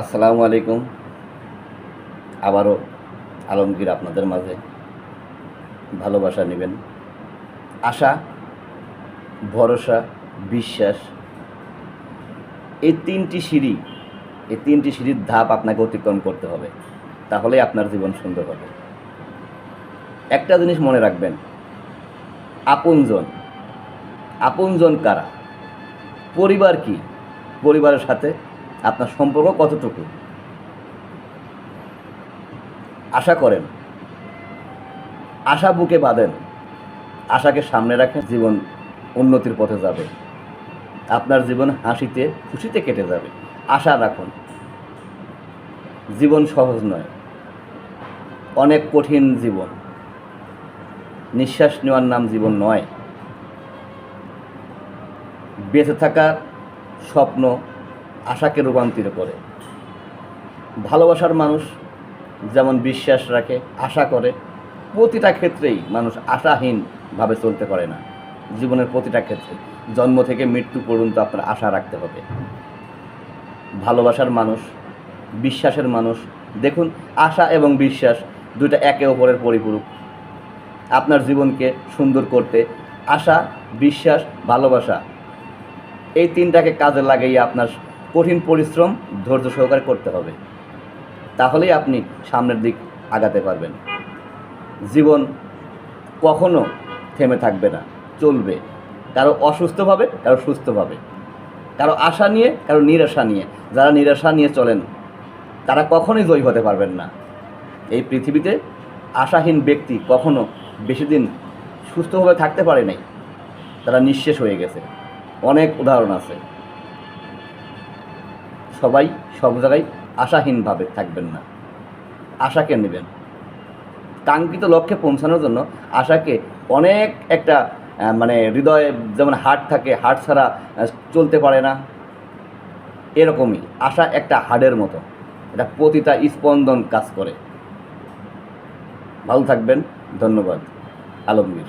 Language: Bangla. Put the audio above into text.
আসসালামু আলাইকুম। আবারও আলমগীর আপনাদের মাঝে ভালোবাসা নেবেন। আশা, ভরসা, বিশ্বাস, এই তিনটি সিঁড়ি, এই তিনটি সিঁড়ির ধাপ আপনাকে অতিক্রম করতে হবে। তাহলেই আপনার জীবন সুন্দর হবে। একটা জিনিস মনে রাখবেন, আপনজন আপনজন কারা? পরিবার কি? পরিবারের সাথে আপনার সম্পর্ক কতটুকু? আশা করেন। আশা বুকে বাঁধেন। আশাকে সামনে রাখেন, জীবন উন্নতির পথে যাবে। আপনার জীবন হাসিতে, খুশিতে কেটে যাবে। আশা রাখুন, জীবন সহজ নয়। অনেক কঠিন জীবন। নিঃশ্বাস নেওয়ার নাম জীবন নয়। বেঁচে থাকার স্বপ্ন আশাকে রূপান্তরিত করে। ভালোবাসার মানুষ যেমন বিশ্বাস রাখে, আশা করে, প্রতিটা ক্ষেত্রেই মানুষ আশাহীনভাবে চলতে পারে না। জীবনের প্রতিটা ক্ষেত্রে, জন্ম থেকে মৃত্যু পর্যন্ত আপনার আশা রাখতে হবে। ভালোবাসার মানুষ, বিশ্বাসের মানুষ, দেখুন আশা এবং বিশ্বাস দুইটা একে অপরের পরিপূরক। আপনার জীবনকে সুন্দর করতে আশা, বিশ্বাস, ভালোবাসা, এই তিনটাকে কাজে লাগিয়ে আপনার কঠিন পরিশ্রম ধৈর্য সহকারে করতে হবে। তাহলেই আপনি সামনের দিক আগাতে পারবেন। জীবন কখনো থেমে থাকবে না, চলবে। কারও অসুস্থভাবে কারও সুস্থভাবে কারও আশা নিয়ে, কারও নিরাশা নিয়ে। যারা নিরাশা নিয়ে চলেন, তারা কখনোই জয়ী হতে পারবেন না। এই পৃথিবীতে আশাহীন ব্যক্তি কখনো বেশি দিন সুস্থভাবে থাকতে পারে নাই। তারা নিঃশেষ হয়ে গেছে। অনেক উদাহরণ আছে। সবাই সব জায়গায় আশাহীনভাবে থাকবেন না। আশাকে নেবেন। কাঙ্ক্ষিত লক্ষ্যে পৌঁছানোর জন্য আশাকে অনেক একটা মানে হৃদয়ে যেমন হার্ট থাকে হার্ট ছাড়া চলতে পারে না। এরকমই আশা একটা হাড়ের মতো। এটা প্রতিটা স্পন্দন কাজ করে। ভালো থাকবেন। ধন্যবাদ। আলমগীর।